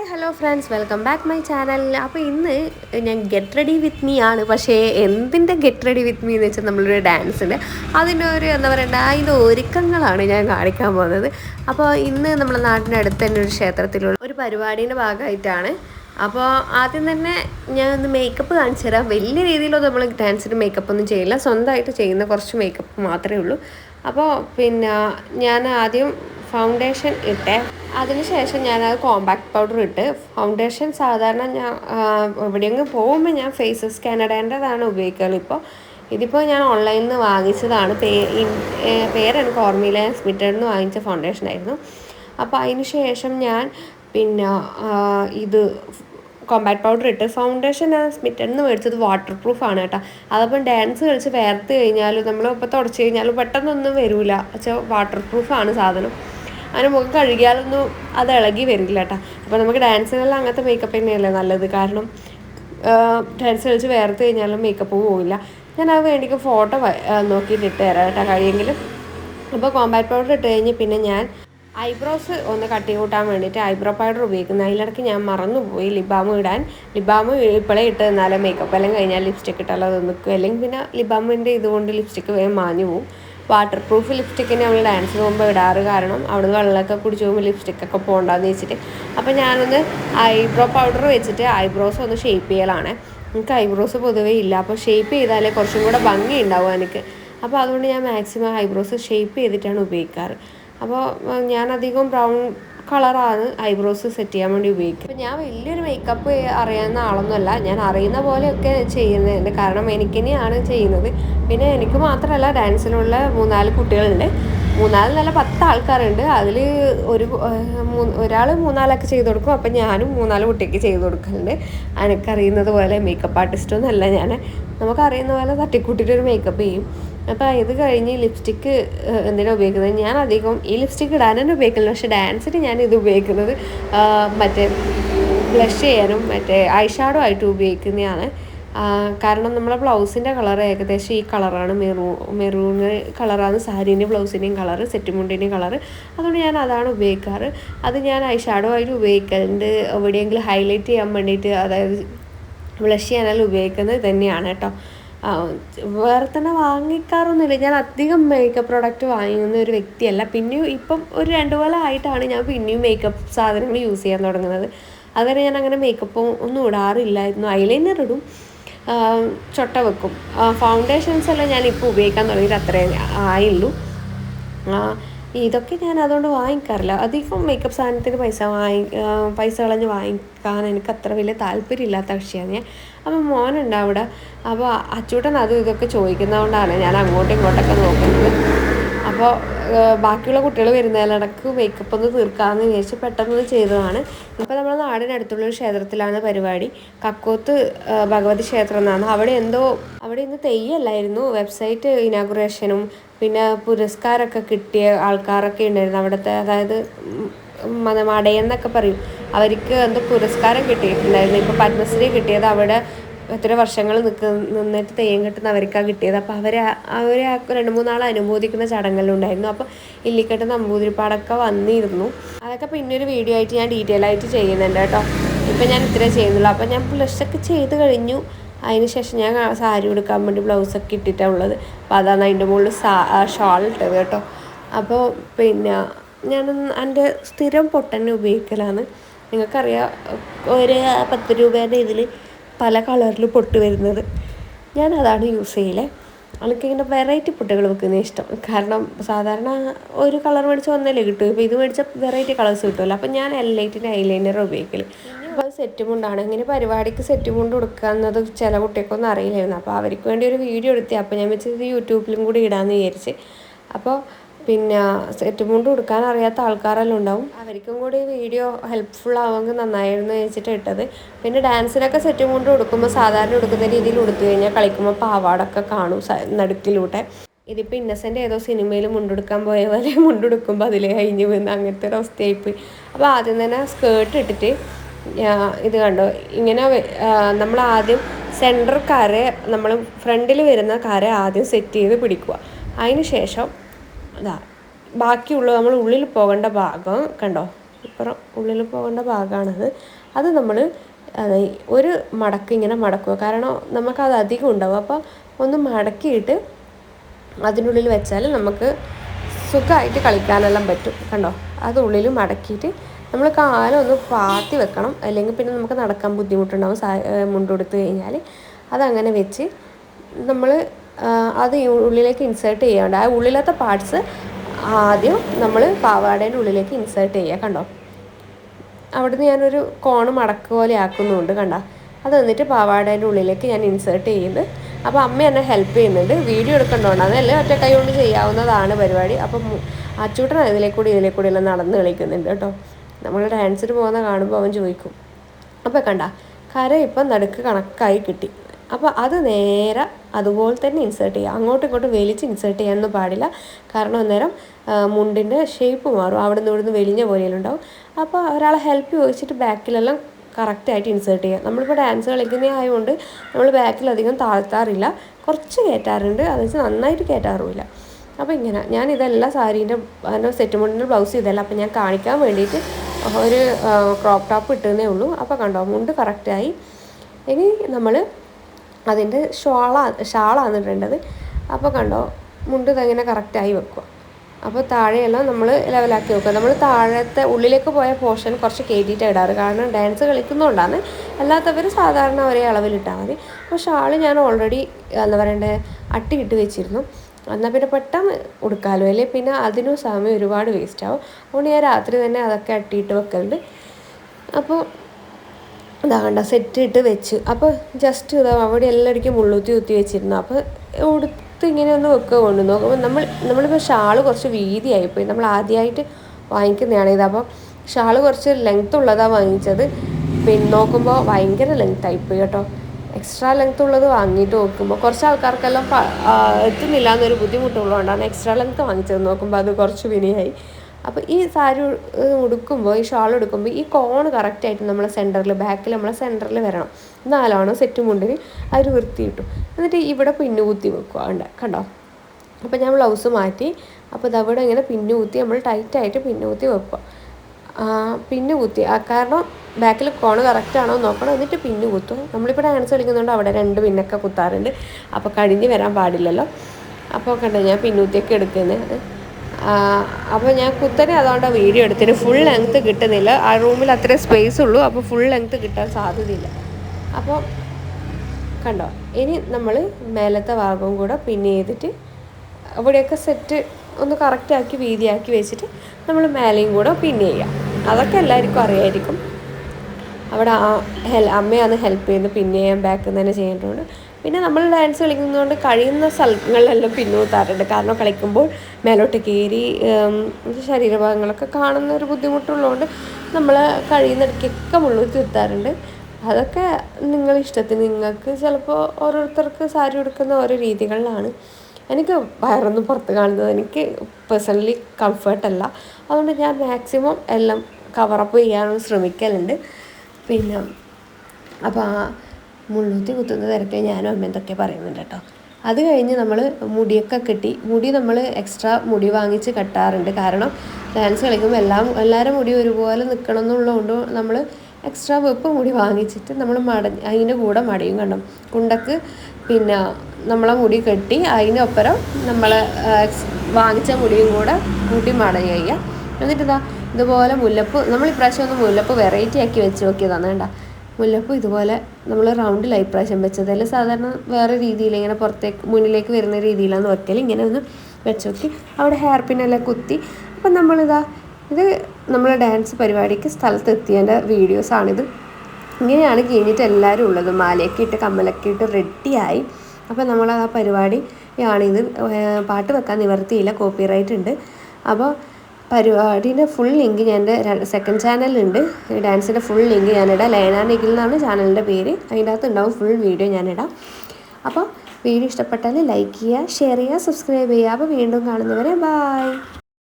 Hi hello friends. Welcome back my channel. അപ്പോൾ ഇന്ന് ഞാൻ ഗെറ്റ് റെഡി വിത്ത് മീ ആണ്. പക്ഷേ എന്തിന്റെ ഗെറ്റ് റെഡി വിത്ത് മീ എന്ന് വെച്ചാൽ നമ്മളൊരു ഡാൻസിന്റെ അതിന്റെ ഒരു എന്താ പറയണ്ട അതിന്റെ ഒരുക്കങ്ങളാണ് ഞാൻ കാണിക്കാൻ പോകുന്നത്. അപ്പോൾ ഇന്ന് നമ്മുടെ നാട്ടിനടുത്ത് തന്നെ ഒരു ക്ഷേത്രത്തിലുള്ള ഒരു പരിപാടീന്റെ ഭാഗമായിട്ടാണ്. അപ്പോൾ ആദ്യം തന്നെ ഞാൻ ഒന്ന് മേക്കപ്പ് കാണിച്ചു തരാം. വലിയ രീതിയിലൊന്നും നമ്മൾ ഡാൻസിന് മേക്കപ്പ് ഒന്നും ചെയ്യില്ല. സ്വന്തമായിട്ട് ചെയ്യുന്ന കുറച്ച് മേക്കപ്പ് മാത്രമേ ഉള്ളൂ. അപ്പോൾ പിന്നെ ഞാൻ ആദ്യം ഫൗണ്ടേഷൻ ഇട്ട് അതിനുശേഷം ഞാനത് കോമ്പാക്ട് പൗഡർ ഇട്ട് ഫൗണ്ടേഷൻ സാധാരണ ഞാൻ എവിടെയെങ്കിലും പോകുമ്പോൾ ഞാൻ ഫേസസ് കാനഡേന്റെതാണ് ഉപയോഗിക്കാറ്. ഇപ്പോൾ ഇതിപ്പോൾ ഞാൻ ഓൺലൈനിൽ നിന്ന് വാങ്ങിച്ചതാണ്. പേ പേര് എനിക്ക് ഓർമ്മയില്ല സ്മിറ്റഡിൽ നിന്ന് വാങ്ങിച്ച ഫൗണ്ടേഷൻ ആയിരുന്നു. അപ്പോൾ അതിന് ശേഷം ഞാൻ പിന്നെ ഇത് കോമ്പാക്ട് പൗഡർ ഇട്ട് ഫൗണ്ടേഷൻ ഞാൻ സ്മിറ്റഡിൽ നിന്ന് മേടിച്ചത് വാട്ടർ പ്രൂഫ് ആണ് കേട്ടോ. അതപ്പം ഡാൻസ് കളിച്ച് വേർത്ത് കഴിഞ്ഞാലും നമ്മൾ ഇപ്പോൾ തുടച്ച് കഴിഞ്ഞാലും പെട്ടെന്നൊന്നും വരില്ല വെച്ചാൽ വാട്ടർ പ്രൂഫാണ് സാധനം. അങ്ങനെ മുഖം കഴുകിയാലൊന്നും അത് ഇളകി വരില്ല കേട്ടോ അപ്പോൾ നമുക്ക് ഡാൻസിനെല്ലാം അങ്ങനത്തെ മേക്കപ്പ് തന്നെയല്ലേ നല്ലത്? കാരണം ഡാൻസ് കളിച്ച് വേർത്ത് കഴിഞ്ഞാലും മേക്കപ്പ് പോവില്ല. ഞാൻ അത് വേണ്ടിക്ക് ഫോട്ടോ നോക്കിയിട്ട് ഇട്ട് തരാം കേട്ടോ കഴിയെങ്കിലും അപ്പോൾ കോമ്പാക്ട് പൗഡർ ഇട്ട് കഴിഞ്ഞ് പിന്നെ ഞാൻ ഐബ്രോസ് ഒന്ന് കട്ടി കൂട്ടാൻ വേണ്ടിയിട്ട് ഐബ്രോ പൗഡർ ഉപയോഗിക്കുന്നത് അതിലിടയ്ക്ക് ഞാൻ മറന്നുപോയി ലിബാം ഇടാൻ. ലിബാം ഇപ്പോഴേ ഇട്ട് തന്നാലേ മേക്കപ്പ് എല്ലാം കഴിഞ്ഞാൽ ലിപ്സ്റ്റിക് ഇട്ടാലും അത് നിൽക്കും. അല്ലെങ്കിൽ പിന്നെ ലിബാമിന്റെ ഇതുകൊണ്ട് ലിപ്സ്റ്റിക്ക് വേഗം മാഞ്ഞു പോകും വാട്ടർ പ്രൂഫ് ലിപ്സ്റ്റിക്കിനെ നമ്മൾ ഡാൻസ് പോകുമ്പോൾ ഇടാറ് കാരണം അവിടുന്ന് വെള്ളമൊക്കെ കുടിച്ച് പോകുമ്പോൾ ലിപ്സ്റ്റിക്കൊക്കെ പോകണ്ടെന്ന് വെച്ചിട്ട്. അപ്പോൾ ഞാനൊന്ന് ഐബ്രോ പൗഡർ വെച്ചിട്ട് ഐബ്രോസ് ഒന്ന് ഷേപ്പ് ചെയ്യലാണ്. എനിക്ക് ഐബ്രോസ് പൊതുവേ ഇല്ല. അപ്പോൾ ഷേപ്പ് ചെയ്താലേ കുറച്ചും കൂടെ ഭംഗി ഉണ്ടാവും എനിക്ക്. അപ്പോൾ അതുകൊണ്ട് ഞാൻ മാക്സിമം ഐബ്രോസ് ഷേപ്പ് ചെയ്തിട്ടാണ് ഉപയോഗിക്കാറ്. അപ്പോൾ ഞാൻ അധികം ബ്രൗൺ കളറാണ് ഐബ്രോസ് സെറ്റ് ചെയ്യാൻ വേണ്ടി ഉപയോഗിക്കുക ഞാൻ വലിയൊരു മേക്കപ്പ് അറിയാവുന്ന ആളൊന്നുമല്ല. ഞാൻ അറിയുന്ന പോലെയൊക്കെ ചെയ്യുന്നുണ്ട് കാരണം എനിക്ക് തന്നെയാണ് ചെയ്യുന്നത്. പിന്നെ എനിക്ക് മാത്രമല്ല ഡാൻസിലുള്ള മൂന്നാൽ കുട്ടികളുണ്ട്. മൂന്നാൽ നല്ല പത്ത് ആൾക്കാരുണ്ട്. അതിൽ ഒരു ഒരാൾ മൂന്നാലൊക്കെ ചെയ്ത് കൊടുക്കും. അപ്പം ഞാനും മൂന്നാൽ കുട്ടിക്ക് ചെയ്ത് കൊടുക്കലുണ്ട്. എനിക്കറിയുന്നത് പോലെ മേക്കപ്പ് ആർട്ടിസ്റ്റൊന്നും അല്ല ഞാൻ നമുക്കറിയുന്ന പോലെ തട്ടിക്കൂട്ടിയിട്ട് ഒരു മേക്കപ്പ് ചെയ്യും. അപ്പോൾ ഇത് കഴിഞ്ഞ് ലിപ്സ്റ്റിക്ക് എന്തിനാണ് ഉപയോഗിക്കുന്നത്? ഞാൻ അധികം ഈ ലിപ്സ്റ്റിക്ക് ഇടാൻ തന്നെ ഉപയോഗിക്കുന്നില്ല പക്ഷേ ഡാൻസിന് ഞാൻ ഇത് ഉപയോഗിക്കുന്നത് മറ്റേ ബ്ലഷ് ചെയ്യാനും മറ്റേ ഐ ഷാഡോ ആയിട്ട് ഉപയോഗിക്കുന്നതാണ്. കാരണം നമ്മളെ ബ്ലൗസിന്റെ കളർ ഏകദേശം ഈ കളറാണ് മെറൂ മെറൂണ് കളറാണ് സാരീന്റെയും ബ്ലൗസിന്റെയും കളറ് സെറ്റുമുണ്ടിന്റെയും കളറ് അതുകൊണ്ട് ഞാൻ അതാണ് ഉപയോഗിക്കാറ്. അത് ഞാൻ ഐ ഷാഡോ ആയിട്ട് ഉപയോഗിക്കലുണ്ട്. എവിടെയെങ്കിലും ഹൈലൈറ്റ് ചെയ്യാൻ വേണ്ടിയിട്ട് അതായത് ബ്ലഷ് ചെയ്യാനെല്ലാം ഉപയോഗിക്കുന്നത് തന്നെയാണ് കേട്ടോ. വേറെ തന്നെ വാങ്ങിക്കാറൊന്നുമില്ല. ഞാൻ അധികം മേക്കപ്പ് പ്രോഡക്റ്റ് വാങ്ങുന്ന ഒരു വ്യക്തിയല്ല. പിന്നെയും ഇപ്പം ഒരു രണ്ട് പോലെ ആയിട്ടാണ് ഞാൻ പിന്നെയും മേക്കപ്പ് സാധനങ്ങൾ യൂസ് ചെയ്യാൻ തുടങ്ങുന്നത്. അതുവരെ ഞാൻ അങ്ങനെ മേക്കപ്പ് ഒന്നും ഇടാറില്ലായിരുന്നു. ഐലൈനർ ഇടും. ചൊട്ട വെക്കും. ഫൗണ്ടേഷൻസ് എല്ലാം ഞാൻ ഇപ്പോൾ ഉപയോഗിക്കാൻ തുടങ്ങിയിട്ട് അത്രേ ആയുള്ളൂ. ഇതൊക്കെ ഞാൻ അതുകൊണ്ട് വാങ്ങിക്കാറില്ല. അധികം മേക്കപ്പ് സാധനത്തിന് പൈസ വാങ്ങി പൈസ കളഞ്ഞ് വാങ്ങിക്കാൻ എനിക്ക് അത്ര വലിയ താല്പര്യമില്ലാത്ത കക്ഷിയാണ് ഞാൻ. അപ്പം മോനുണ്ട് അവിടെ. അപ്പോൾ അച്ചൂട്ടൻ അതും ഇതൊക്കെ ചോദിക്കുന്നതുകൊണ്ടാണ് ഞാൻ അങ്ങോട്ടും ഇങ്ങോട്ടൊക്കെ നോക്കുന്നത്. അപ്പോൾ ബാക്കിയുള്ള കുട്ടികൾ വരുന്നതിലിടക്ക് മേക്കപ്പ് ഒന്ന് തീർക്കാമെന്ന് വിചാരിച്ച് പെട്ടെന്ന് ചെയ്തതാണ്. ഇപ്പോൾ നമ്മുടെ നാടിനടുത്തുള്ള ഒരു ക്ഷേത്രത്തിലാണ് പരിപാടി. കക്കോത്ത് ഭഗവതി ക്ഷേത്രം എന്നാണ്. അവിടെ എന്തോ അവിടെ ഇന്ന് തെയ്യല്ലായിരുന്നു. വെബ്സൈറ്റ് ഇനാഗുറേഷനും പിന്നെ പുരസ്കാരമൊക്കെ കിട്ടിയ ആൾക്കാരൊക്കെ ഉണ്ടായിരുന്നു അവിടുത്തെ അതായത് മടയെന്നൊക്കെ പറയും. അവർക്ക് എന്തോ പുരസ്കാരം കിട്ടിയിട്ടുണ്ടായിരുന്നു. ഇപ്പോൾ പത്മശ്രീ കിട്ടിയത് അവിടെ എത്ര വർഷങ്ങൾ നിൽക്ക് നിന്നിട്ട് തെയ്യം കെട്ടുന്നവർക്കാണ് കിട്ടിയത്. അപ്പോൾ അവർ അവരെ രണ്ട് മൂന്നാൾ അനുമോദിക്കുന്ന ചടങ്ങെല്ലാം അപ്പോൾ ഇല്ലിക്കെട്ട് നമ്പൂതിരിപ്പാടൊക്കെ വന്നിരുന്നു. അതൊക്കെ പിന്നെ ഒരു വീഡിയോ ആയിട്ട് ഞാൻ ഡീറ്റെയിൽ ആയിട്ട് ചെയ്യുന്നുണ്ട് കേട്ടോ. ഇപ്പം ഞാൻ ഇത്രേ ചെയ്യുന്നുള്ളൂ. അപ്പോൾ ഞാൻ പ്ലസ് ഒക്കെ ചെയ്ത് കഴിഞ്ഞു. അതിന് ശേഷം ഞാൻ സാരി ഉടുക്കാൻ വേണ്ടി ബ്ലൗസൊക്കെ ഇട്ടിട്ടാണ് ഉള്ളത്. അപ്പോൾ അതാണ് അതിന്റെ മുകളിൽ സാ ഷാൾ ഇട്ടത് കേട്ടോ. അപ്പോൾ പിന്നെ ഞാൻ എന്റെ സ്ഥിരം പൊട്ടന്നെ ഉപയോഗിക്കലാണ്. നിങ്ങൾക്കറിയാം ഒരു പത്ത് രൂപേന്റെ ഇതിൽ പല കളറിൽ പൊട്ട് വരുന്നത്. ഞാൻ അതാണ് യൂസ് ചെയ്യലേ. എനിക്കിങ്ങനെ വെറൈറ്റി പൊട്ടുകൾ വെക്കുന്നത് ഇഷ്ടം. കാരണം സാധാരണ ഒരു കളർ മേടിച്ച് ഒന്നല്ലേ കിട്ടും. ഇപ്പോൾ ഇത് മേടിച്ച വെറൈറ്റി കളേഴ്സ് കിട്ടുമല്ലോ അപ്പം ഞാൻ എല്ലൈറ്റിന്റെ ഐലൈനർ ഉപയോഗിക്കൽ അപ്പോൾ സെറ്റ് മുണ്ടാണ് ഇങ്ങനെ പരിപാടിക്ക് സെറ്റ് മുണ്ട് കൊടുക്കുന്നത് ചില കുട്ടികൾക്കൊന്നും അറിയില്ലായിരുന്നു. അപ്പോൾ അവർക്ക് വേണ്ടി ഒരു വീഡിയോ എടുത്തി അപ്പോൾ ഞാൻ വെച്ചത് യൂട്യൂബിലും കൂടി ഇടാമെന്ന് വിചാരിച്ച്. അപ്പോൾ പിന്നെ സെറ്റ് മുണ്ട് കൊടുക്കാൻ അറിയാത്ത ആൾക്കാരെല്ലാം ഉണ്ടാവും. അവർക്കും കൂടി വീഡിയോ ഹെൽപ്ഫുൾ ആവുമെങ്കിൽ നന്നായിരുന്നു വെച്ചിട്ട് ഇട്ടത്. പിന്നെ ഡാൻസിനൊക്കെ സെറ്റ് മുണ്ട് കൊടുക്കുമ്പോൾ സാധാരണ കൊടുക്കുന്ന രീതിയിൽ കൊടുത്തു കഴിഞ്ഞാൽ കളിക്കുമ്പോൾ പാവാടൊക്കെ കാണും നടുക്കിലൂടെ. ഇതിപ്പോൾ ഇന്നസെന്റ് ഏതോ സിനിമയിൽ മുണ്ടെടുക്കാൻ പോയ പോലെ മുണ്ടെടുക്കുമ്പോൾ അതിൽ കഴിഞ്ഞ് വീണ് അങ്ങനത്തെ ഒരു അവസ്ഥയായിപ്പോയി. അപ്പോൾ ആദ്യം തന്നെ സ്കേർട്ട് ഇട്ടിട്ട് ഇത് കണ്ടോ? ഇങ്ങനെ നമ്മൾ ആദ്യം സെന്റർ കാരെ നമ്മൾ ഫ്രണ്ടിൽ വരുന്ന കാരെ ആദ്യം സെറ്റ് ചെയ്ത് പിടിക്കുക. അതിന് ശേഷം ഇതാ ബാക്കിയുള്ള നമ്മൾ ഉള്ളിൽ പോകേണ്ട ഭാഗം കണ്ടോ? ഇപ്പുറം ഉള്ളിൽ പോകേണ്ട ഭാഗമാണത് അത് നമ്മൾ ഒരു മടക്ക് ഇങ്ങനെ മടക്കുക. കാരണം നമുക്കത് അധികം ഉണ്ടാവും. അപ്പോൾ ഒന്ന് മടക്കിയിട്ട് അതിനുള്ളിൽ വെച്ചാൽ നമുക്ക് സുഖമായിട്ട് കളിക്കാനെല്ലാം പറ്റും. കണ്ടോ? അത് ഉള്ളിൽ മടക്കിയിട്ട് നമ്മൾ കാലൊന്ന് പാത്തി വെക്കണം. അല്ലെങ്കിൽ പിന്നെ നമുക്ക് നടക്കാൻ ബുദ്ധിമുട്ടുണ്ടാവും. സാ മുണ്ടെടുത്ത് കഴിഞ്ഞാൽ അതങ്ങനെ വെച്ച് നമ്മൾ അത് ഉള്ളിലേക്ക് ഇൻസേർട്ട് ചെയ്യാണ്ട് ആ ഉള്ളിലത്തെ പാർട്സ് ആദ്യം നമ്മൾ പാവാടേന്റെ ഉള്ളിലേക്ക് ഇൻസേർട്ട് ചെയ്യുക കണ്ടോ? അവിടുന്ന് ഞാനൊരു കോണ് മടക്ക് പോലെ ആക്കുന്നുണ്ട് കണ്ട? അത് എന്നിട്ട് പാവാടേന്റെ ഉള്ളിലേക്ക് ഞാൻ ഇൻസേർട്ട് ചെയ്യുന്നത് അപ്പോൾ അമ്മ എന്നെ ഹെൽപ്പ് ചെയ്യുന്നുണ്ട്. വീഡിയോ എടുക്കേണ്ടതുകൊണ്ട് അതല്ലേ ഒറ്റ കൈ കൊണ്ട് ചെയ്യാവുന്നതാണ് പരിപാടി. അപ്പം അച്ചൂട്ടൻ അതിലേക്കൂടി ഇതിലേക്കൂടി ഇതിലെ കൂടി എല്ലാം നടന്ന് കളിക്കുന്നുണ്ട് കേട്ടോ? നമ്മൾ ഡാൻസിന് പോകുന്ന കാണുമ്പോൾ അവൻ ചോദിക്കും. അപ്പോൾ കണ്ട കര ഇപ്പം നടുക്ക് കണക്കായി കിട്ടി. അപ്പോൾ അത് നേരെ അതുപോലെ തന്നെ ഇൻസേർട്ട് ചെയ്യുക അങ്ങോട്ടും ഇങ്ങോട്ടും വലിച്ച് ഇൻസേർട്ട് ചെയ്യാനൊന്നും പാടില്ല. കാരണം അന്നേരം മുണ്ടിന്റെ ഷേപ്പ് മാറും. അവിടെ നിന്ന് ഇവിടുന്ന് വലിഞ്ഞ പോലെയുണ്ടാവും അപ്പോൾ ഒരാളെ ഹെൽപ്പ് ചോദിച്ചിട്ട് ബാക്കിലെല്ലാം കറക്റ്റായിട്ട് ഇൻസേർട്ട് ചെയ്യുക നമ്മളിപ്പോൾ ഡാൻസ് കളിക്കുന്ന ആയതുകൊണ്ട് നമ്മൾ ബാക്കിൽ അധികം താഴ്ത്താറില്ല. കുറച്ച് കയറ്റാറുണ്ട് അത് വെച്ചാൽ നന്നായിട്ട് കയറ്റാറുമില്ല അപ്പോൾ ഇങ്ങനെ. ഞാൻ ഇതെല്ലാം സാരീന്റെ സെറ്റ് മുണ്ടിന്റെ ബ്ലൗസ് ചെയ്തല്ല അപ്പോൾ ഞാൻ കാണിക്കാൻ വേണ്ടിയിട്ട് ഒരു ക്രോപ്പ് ടോപ്പ് ഇട്ടുന്നേ ഉള്ളൂ. അപ്പോൾ കണ്ടോ മുണ്ട് കറക്റ്റായി ഇനി നമ്മൾ അതിന്റെ ഷോളാ ഷാളാണ് ഇടേണ്ടത്. അപ്പോൾ കണ്ടോ മുണ്ട് ഇതങ്ങനെ കറക്റ്റായി വെക്കുക അപ്പോൾ താഴെയെല്ലാം നമ്മൾ ലെവലാക്കി വെക്കുക നമ്മൾ താഴത്തെ ഉള്ളിലേക്ക് പോയ പോർഷൻ കുറച്ച് കയറ്റിയിട്ട് ഇടാറ്. കാരണം ഡാൻസ് കളിക്കുന്നതുകൊണ്ടാണ് അല്ലാത്തവർ സാധാരണ ഒരേ അളവിലിട്ടാൽ മതി. അപ്പോൾ ഷാൾ ഞാൻ ഓൾറെഡി എന്താ പറയണ്ടേ അട്ടിയിട്ട് വെച്ചിരുന്നു. എന്നാൽ പിന്നെ പെട്ടെന്ന് ഉടുക്കാലോ. അല്ലേ? പിന്നെ അതിനും സമയം ഒരുപാട് വേസ്റ്റ് ആവും. അതുകൊണ്ട് ഞാൻ രാത്രി തന്നെ അതൊക്കെ അട്ടിയിട്ട് വെക്കലുണ്ട്. അപ്പോൾ ഇതാ കണ്ട സെറ്റ് ഇട്ട് വെച്ച്. അപ്പോൾ ജസ്റ്റ് ഇതാ അവിടെ എല്ലായിടക്കും മുള്ളൂത്തി കുത്തി വെച്ചിരുന്നു. അപ്പോൾ ഉടുത്ത് ഇങ്ങനെ ഒന്ന് വെക്കുക കൊണ്ട് നോക്കുമ്പോൾ നമ്മൾ നമ്മളിപ്പോൾ ഷാൾ കുറച്ച് വീതിയായിപ്പോയി. നമ്മൾ ആദ്യമായിട്ട് വാങ്ങിക്കുന്നതാണ് ഇത്. അപ്പോൾ ഷാൾ കുറച്ച് ലെങ്ത് ഉള്ളതാണ് വാങ്ങിച്ചത്. പിന്നെ നോക്കുമ്പോൾ ഭയങ്കര ലെങ്ത് ആയിപ്പോയി കേട്ടോ. എക്സ്ട്രാ ലെങ്ത് ഉള്ളത് വാങ്ങിയിട്ട് നോക്കുമ്പോൾ കുറച്ച് ആൾക്കാർക്കെല്ലാം എത്തുന്നില്ല എന്നൊരു ബുദ്ധിമുട്ടുള്ളതുകൊണ്ടാണ് എക്സ്ട്രാ ലെങ്ത് വാങ്ങിച്ചത് നോക്കുമ്പോൾ അത് കുറച്ച് വിനിയായി. അപ്പോൾ ഈ സാരി ഉടുക്കുമ്പോൾ ഈ ഷാൾ എടുക്കുമ്പോൾ ഈ കോൺ കറക്റ്റായിട്ട് നമ്മളെ സെന്ററിൽ ബാക്കിൽ നമ്മളെ സെന്ററിൽ വരണം. എന്നാലാണ് സെറ്റ് മുണ്ടിന് അവർ വൃത്തി കിട്ടും. എന്നിട്ട് ഇവിടെ പിന്നു കുത്തി വെക്കുക ഉണ്ട് കണ്ടോ? അപ്പോൾ ഞാൻ ബ്ലൗസ് മാറ്റി അപ്പോൾ ഇതവിടെ ഇങ്ങനെ പിന്നു കുത്തി നമ്മൾ ടൈറ്റായിട്ട് പിന്നു കുത്തി വെക്കുക. പിന്നു കുത്തി. ആ കാരണം ബാക്കിൽ കോണ് കറക്റ്റാണോ നോക്കണം. എന്നിട്ട് പിന്നു കുത്തും. നമ്മളിപ്പോൾ ഡാൻസ് കളിക്കുന്നുണ്ട് അവിടെ രണ്ട് പിന്നൊക്കെ കുത്താറുണ്ട്. അപ്പോൾ കഴിഞ്ഞ് വരാൻ പാടില്ലല്ലോ. അപ്പോൾ കണ്ടോ ഞാൻ പിന്നൂത്തിയൊക്കെ എടുക്കുന്നത് അപ്പോൾ ഞാൻ കുത്തനെ അതുകൊണ്ട് വീഡിയോ എടുത്തിട്ട് ഫുൾ ലെങ്ത്ത് കിട്ടുന്നില്ല. ആ റൂമിൽ അത്ര സ്പേസ് ഉള്ളൂ. അപ്പോൾ ഫുൾ ലെങ്ത്ത് കിട്ടാൻ സാധ്യതയില്ല. അപ്പോൾ കണ്ടോ ഇനി നമ്മൾ മേലത്തെ ഭാഗവും കൂടെ പിന്നെ ചെയ്തിട്ട് അവിടെയൊക്കെ സെറ്റ് ഒന്ന് കറക്റ്റാക്കി വീതിയാക്കി വെച്ചിട്ട് നമ്മൾ മേലെയും കൂടെ പിൻ ചെയ്യാം അതൊക്കെ എല്ലാവർക്കും അറിയായിരിക്കും. അവിടെ ഹെൽ അമ്മയാണ് ഹെൽപ്പ് ചെയ്യുന്നത് പിന്നെ ചെയ്യാൻ ബാക്കിൽ തന്നെ ചെയ്യേണ്ടതുകൊണ്ട് പിന്നെ നമ്മൾ ഡാൻസ് കളിക്കുന്നതുകൊണ്ട് കഴിയുന്ന സ്ഥലങ്ങളിലെല്ലാം പിന്നോട്ടാറുണ്ട് കാരണം കളിക്കുമ്പോൾ മേലോട്ട് കയറി ശരീരഭാഗങ്ങളൊക്കെ കാണുന്ന ഒരു ബുദ്ധിമുട്ടുള്ളതുകൊണ്ട് നമ്മൾ കഴിയുന്നിടയ്ക്കൊക്കെ മുള്ളൂത്തി തീർത്താറുണ്ട് അതൊക്കെ നിങ്ങളിഷ്ടത്തിന് നിങ്ങൾക്ക് ചിലപ്പോൾ ഓരോരുത്തർക്ക് സാരി ഉടുക്കുന്ന ഓരോ രീതികളിലാണ്. എനിക്ക് വയറൊന്നും പുറത്ത് കാണുന്നത് എനിക്ക് പേഴ്സണലി കംഫർട്ടല്ല അതുകൊണ്ട് ഞാൻ മാക്സിമം എല്ലാം കവറപ്പ് ചെയ്യാനും ശ്രമിക്കലുണ്ട്. പിന്നെ അപ്പോൾ ആ മുള്ളൂത്തി കുത്തുന്ന തിരക്കിൽ ഞാനും അമ്മ എന്തൊക്കെ പറയുന്നുണ്ട് കേട്ടോ. അത് കഴിഞ്ഞ് നമ്മൾ മുടിയൊക്കെ കെട്ടി മുടി നമ്മൾ എക്സ്ട്രാ മുടി വാങ്ങിച്ച് കെട്ടാറുണ്ട്. കാരണം ഡാൻസ് കളിക്കുമ്പോൾ എല്ലാം എല്ലാവരും മുടി ഒരുപോലെ നിൽക്കണം എന്നുള്ളതുകൊണ്ട് നമ്മൾ എക്സ്ട്രാ വെപ്പ് മുടി വാങ്ങിച്ചിട്ട് നമ്മൾ മട അതിന്റെ കൂടെ മടയും കണ്ടു? കുണ്ടക്ക് പിന്നെ നമ്മളെ മുടി കെട്ടി അതിനൊപ്പരം നമ്മൾ വാങ്ങിച്ച മുടിയും കൂടെ കൂട്ടി മടങ്ങി എന്നിട്ട് ഇതാ ഇതുപോലെ മുല്ലപ്പ് നമ്മൾ ഇപ്രാവശ്യം ഒന്ന് മുല്ലപ്പ് വെറൈറ്റി ആക്കി വെച്ച് നോക്കിയതാണ് വേണ്ട മുല്ലപ്പ് ഇതുപോലെ നമ്മൾ റൗണ്ടിലായി ഇപ്രാവശ്യം വെച്ചത് അല്ലെങ്കിൽ സാധാരണ വേറെ രീതിയിൽ ഇങ്ങനെ പുറത്തേക്ക് മുന്നിലേക്ക് വരുന്ന രീതിയിലാണ് വെക്കൽ ഇങ്ങനെ ഒന്ന് വെച്ച് നോക്കി. അവിടെ ഹെയർ പിന്നെല്ലാം കുത്തി. അപ്പം നമ്മളിതാ ഇത് നമ്മൾ ഡാൻസ് പരിപാടിക്ക് സ്ഥലത്തെത്തിയതിന്റെ വീഡിയോസാണിത് ഇങ്ങനെയാണ് കഴിഞ്ഞിട്ട് എല്ലാവരും ഉള്ളത്. മാലയൊക്കെ ഇട്ട് കമ്മലൊക്കെ ഇട്ട് റെഡിയായി അപ്പോൾ നമ്മൾ ആ പരിപാടി ആണിത് പാട്ട് വെക്കാൻ നിവർത്തിയില്ല കോപ്പിറൈറ്റ് ഉണ്ട്. അപ്പോൾ പരിപാടിയുടെ ഫുൾ ലിങ്ക് ഞാൻ എന്റെ സെക്കൻഡ് ചാനലുണ്ട് ഡാൻസിന്റെ ഫുൾ ലിങ്ക് ഞാനിടാം. ലേന നിഖിൽ എന്നാണ് ചാനലിന്റെ പേര്. അതിന്റെ അകത്ത് ഉണ്ടാവും ഫുൾ വീഡിയോ ഞാനിടാം. അപ്പോൾ വീഡിയോ ഇഷ്ടപ്പെട്ടാൽ ലൈക്ക് ചെയ്യുക ഷെയർ ചെയ്യുക സബ്സ്ക്രൈബ് ചെയ്യുക. അപ്പോൾ വീണ്ടും കാണുന്നവരെ ബായ്